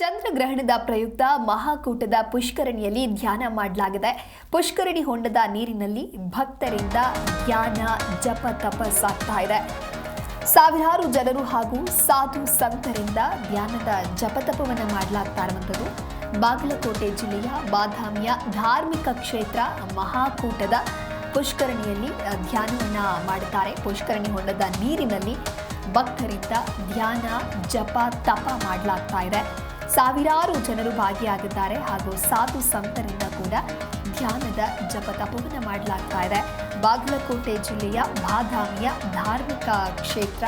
ಚಂದ್ರಗ್ರಹಣದ ಪ್ರಯುಕ್ತ ಮಹಾಕೂಟದ ಪುಷ್ಕರಣಿಯಲ್ಲಿ ಧ್ಯಾನ ಮಾಡಲಾಗಿದೆ. ಪುಷ್ಕರಣಿ ಹೊಂಡದ ನೀರಿನಲ್ಲಿ ಭಕ್ತರಿಂದ ಧ್ಯಾನ, ಜಪ ತಪಸ್ಸಾಗ್ತಾ ಸಾಗ್ತಾ ಇದೆ. ಸಾವಿರಾರು ಜನರು ಹಾಗೂ ಸಾಧು ಸಂತರಿಂದ ಧ್ಯಾನದ ಜಪತಪವನ್ನು ಮಾಡಲಾಗ್ತಾ ಇರುವಂಥದ್ದು. ಬಾಗಲಕೋಟೆ ಜಿಲ್ಲೆಯ ಬಾದಾಮಿಯ ಧಾರ್ಮಿಕ ಕ್ಷೇತ್ರ ಮಹಾಕೂಟದ ಪುಷ್ಕರಣಿಯಲ್ಲಿ ಧ್ಯಾನವನ್ನ ಮಾಡುತ್ತಾರೆ. ಪುಷ್ಕರಣಿ ಹೊಂಡದ ನೀರಿನಲ್ಲಿ ಭಕ್ತರಿಂದ ಧ್ಯಾನ, ಜಪ, ತಪ ಮಾಡಲಾಗ್ತಾ ಇದೆ. ಸಾವಿರಾರು ಜನರು ಭಾಗಿಯಾಗಿದ್ದಾರೆ ಹಾಗೂ ಸಾಧು ಸಂತರಿಂದ ಕೂಡ ಧ್ಯಾನದ ಜಪ ತಪವನ್ನು ಮಾಡಲಾಗ್ತಾ ಇದೆ. ಬಾಗಲಕೋಟೆ ಜಿಲ್ಲೆಯ ಬಾದಾಮಿಯ ಧಾರ್ಮಿಕ ಕ್ಷೇತ್ರ.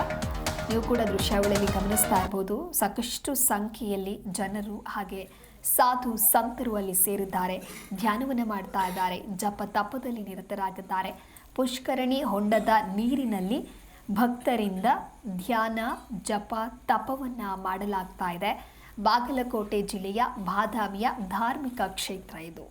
ನೀವು ಕೂಡ ದೃಶ್ಯಾವಳಿಯಲ್ಲಿ ಗಮನಿಸ್ತಾ ಇರ್ಬೋದು. ಸಾಕಷ್ಟು ಸಂಖ್ಯೆಯಲ್ಲಿ ಜನರು ಹಾಗೆ ಸಾಧು ಸಂತರು ಅಲ್ಲಿ ಸೇರಿದ್ದಾರೆ. ಧ್ಯಾನವನ್ನು ಮಾಡ್ತಾ ಇದ್ದಾರೆ. ಜಪ ತಪದಲ್ಲಿ ನಿರತರಾಗಿದ್ದಾರೆ. ಪುಷ್ಕರಣಿ ಹೊಂಡದ ನೀರಿನಲ್ಲಿ ಭಕ್ತರಿಂದ ಧ್ಯಾನ, ಜಪ, ತಪವನ್ನು ಮಾಡಲಾಗ್ತಾ ಇದೆ. बगलकोटे ज़िले बदाम धार्मिक क्षेत्र इतना